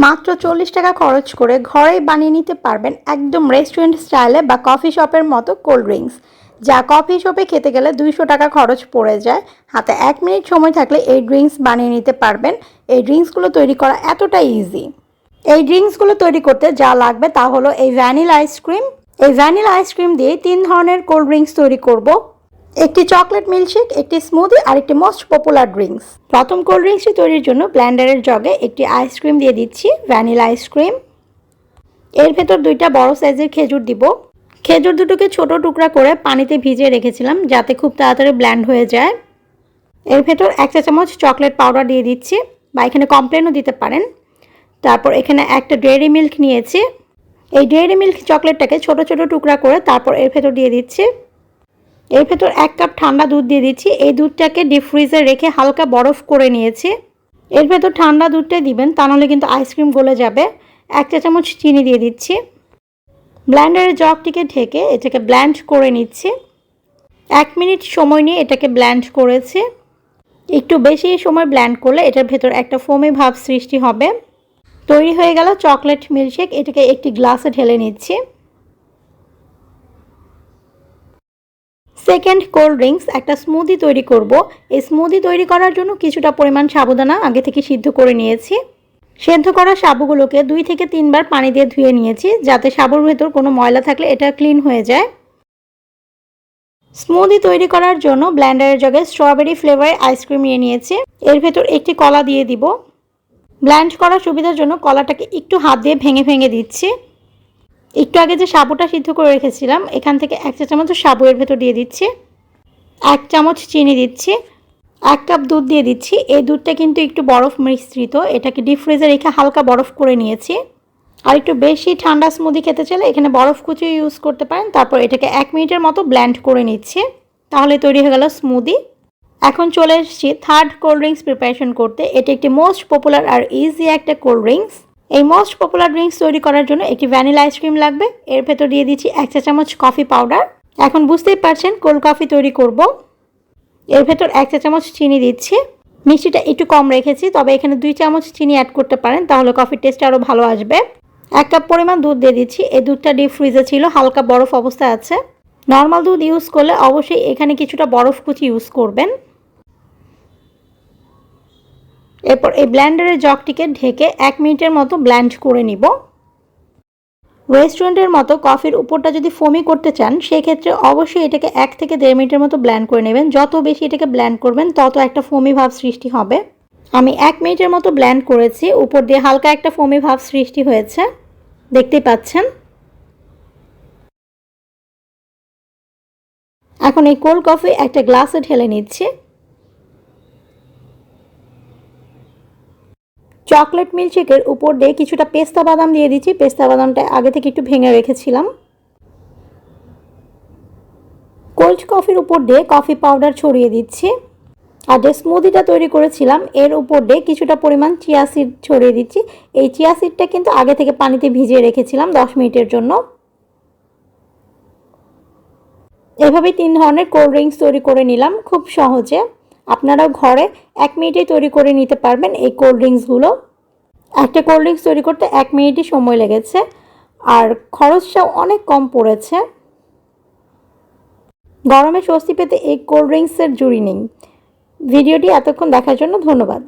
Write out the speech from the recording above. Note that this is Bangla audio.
মাত্র চল্লিশ টাকা খরচ করে ঘরেই বানিয়ে নিতে পারবেন একদম রেস্টুরেন্ট স্টাইলে বা কফি শপের মতো কোল্ড ড্রিঙ্কস যা কফি শপে খেতে গেলে দুইশো টাকা খরচ পড়ে যায়। হাতে এক মিনিট সময় থাকলে এই ড্রিঙ্কস বানিয়ে নিতে পারবেন। এই ড্রিঙ্কসগুলো তৈরি করা এতটা ইজি এই ড্রিঙ্কসগুলো তৈরি করতে যা লাগবে তা হলো এই ভ্যানিলা আইসক্রিম এই ভ্যানিলা আইসক্রিম দিয়ে তিন ধরনের কোল্ড ড্রিঙ্কস তৈরি করব। একটি চকলেট মিল্কশেক, একটি স্মুদি আর একটি মোস্ট পপুলার ড্রিঙ্কস প্রথম কোল্ড ড্রিঙ্কসটি তৈরির জন্য ব্ল্যান্ডারের জগে একটি আইসক্রিম দিয়ে দিচ্ছি ভ্যানিলা আইসক্রিম এর ভেতর দুইটা বড় সাইজের খেজুর দিব। খেজুর দুটোকে ছোট টুকরা করে পানিতে ভিজিয়ে রেখেছিলাম, যাতে খুব তাড়াতাড়ি ব্ল্যান্ড হয়ে যায়। এর ভেতর এক চা চামচ চকলেট পাউডার দিয়ে দিচ্ছি, বা এখানে কমপ্লেনও দিতে পারেন। তারপর এখানে একটা ডেয়ারি মিল্ক নিয়েছি। এই ডেয়ারি মিল্ক চকলেটটাকে ছোট ছোট টুকরা করে তারপর এর ভেতর দিয়ে দিচ্ছি। এর ভেতর এক কাপ ঠান্ডা দুধ দিয়ে দিচ্ছি। এই দুধটাকে ডিপ ফ্রিজে রেখে হালকা বরফ করে নিয়েছি। এর ভেতর ঠান্ডা দুধটাই দিবেন, তা নাহলে কিন্তু আইসক্রিম গলে যাবে। এক চা চামচ চিনি দিয়ে দিচ্ছি। ব্ল্যান্ডারের জগটিকে ঢেকে এটাকে ব্ল্যান্ড করে নিচ্ছি। এক মিনিট সময় নিয়ে এটাকে ব্ল্যান্ড করেছি। একটু বেশি সময় ব্ল্যান্ড করলে এটার ভেতর একটা ফোমে ভাব সৃষ্টি হবে। তৈরি হয়ে গেল চকলেট মিল্কশেক এটাকে একটি গ্লাসে ঢেলে নিচ্ছি। সেকেন্ড কোল্ড ড্রিঙ্কস একটা স্মুদি তৈরি করব। এই স্মুদি তৈরি করার জন্য কিছুটা পরিমাণ সাবুদানা আগে থেকে সিদ্ধ করে নিয়েছি। সেদ্ধ করা সাবুগুলোকে দুই থেকে তিনবার পানি দিয়ে ধুয়ে নিয়েছি, যাতে সাবুর ভেতর কোনো ময়লা থাকলে এটা ক্লিন হয়ে যায়। স্মুদি তৈরি করার জন্য ব্ল্যান্ডারের জগে স্ট্রবেরি ফ্লেভারের আইসক্রিম নিয়ে নিয়েছি। এর ভেতর একটি কলা দিয়ে দিব। ব্ল্যান্ড করার সুবিধার জন্য কলাটাকে একটু হাত দিয়ে ভেঙে ভেঙে দিচ্ছি। একটু আগে যে সাবুটা সিদ্ধ করে রেখেছিলাম, এখান থেকে এক চা চামচ সাবু এর ভেতর দিয়ে দিচ্ছি, এক চামচ চিনি দিচ্ছি, এক কাপ দুধ দিয়ে দিচ্ছি। এই দুধটা কিন্তু একটু বরফ মিশ্রিত, এটাকে ডিপ ফ্রিজে রেখে হালকা বরফ করে নিয়েছি। আর একটু বেশি ঠান্ডা স্মুদি খেতে চাইলে এখানে বরফ কুচি ইউজ করতে পারেন, তারপর এটাকে এক মিনিটের মতো ব্ল্যান্ড করে নিচ্ছে, তাহলে তৈরি হয়ে গেল স্মুদি এখন চলে এসেছি থার্ড কোল্ড ড্রিঙ্কস প্রিপারেশন করতে। এটি একটি মোস্ট পপুলার আর ইজি একটা কোল্ড ড্রিঙ্কস এই মোস্ট পপুলার ড্রিঙ্কস তৈরি করার জন্য একটি ভ্যানিলা আইসক্রিম লাগবে। এর ভেতর দিয়ে দিচ্ছি এক চা চামচ কফি পাউডার এখন বুঝতেই পারছেন কোল্ড কফি তৈরি করব। এর ভেতর এক চা চামচ চিনি দিচ্ছি। মিষ্টিটা একটু কম রেখেছি, তবে এখানে দুই চামচ চিনি অ্যাড করতে পারেন, তাহলে কফির টেস্ট আরও ভালো আসবে। এক কাপ পরিমাণ দুধ দিয়ে দিচ্ছি, এই দুধটা ডিপ ফ্রিজে ছিল, হালকা বরফ অবস্থায় আছে। নর্মাল দুধ ইউজ করলে অবশ্যই এখানে কিছুটা বরফ কুচি ইউজ করবেন। এরপর এই ব্ল্যান্ডারের জগটিকে ঢেকে এক মিনিটের মতো ব্ল্যান্ড করে নিব। রেস্টুরেন্টের মতো কফির উপরটা যদি ফোমি করতে চান, সেক্ষেত্রে অবশ্যই এটাকে এক থেকে দেড় মিনিটের মতো ব্ল্যান্ড করে নেবেন। যত বেশি এটাকে ব্ল্যান্ড করবেন, তত একটা ফোমি ভাব সৃষ্টি হবে। আমি এক মিনিটের মতো ব্ল্যান্ড করেছি। উপর দিয়ে হালকা একটা ফোমি ভাব সৃষ্টি হয়েছে। দেখতেই পাচ্ছেন? এখন এই কোল্ড কফি একটা গ্লাসে ঢেলে নিচ্ছি। চকলেট মিল্কশেকের উপর দিয়ে কিছুটা পেস্তা বাদাম দিয়ে দিচ্ছি। পেস্তা বাদামটা আগে থেকে একটু ভেঙে রেখেছিলাম। কোল্ড কফির উপর দিয়ে কফি পাউডার ছড়িয়ে দিচ্ছি। আর যে স্মুদিটা তৈরি করেছিলাম, এর উপর দিয়ে কিছুটা পরিমাণ চিয়া সিড ছড়িয়ে দিচ্ছি। এই চিয়া সিডটা কিন্তু আগে থেকে পানিতে ভিজিয়ে রেখেছিলাম দশ মিনিটের জন্য। এভাবেই তিন ধরনের কোল্ড ড্রিঙ্কস তৈরি করে নিলাম খুব সহজে। আপনারাও ঘরে এক মিনিটেই তৈরি করে নিতে পারবেন এই কোল্ড ড্রিঙ্কসগুলো একটা কোল্ড ড্রিঙ্কস তৈরি করতে এক মিনিটই সময় লেগেছে। আর খরচটাও অনেক কম পড়েছে। গরমে স্বস্তি পেতে এই কোল্ড ড্রিঙ্কসের জুড়ি নেই ভিডিওটি এতক্ষণ দেখার জন্য ধন্যবাদ।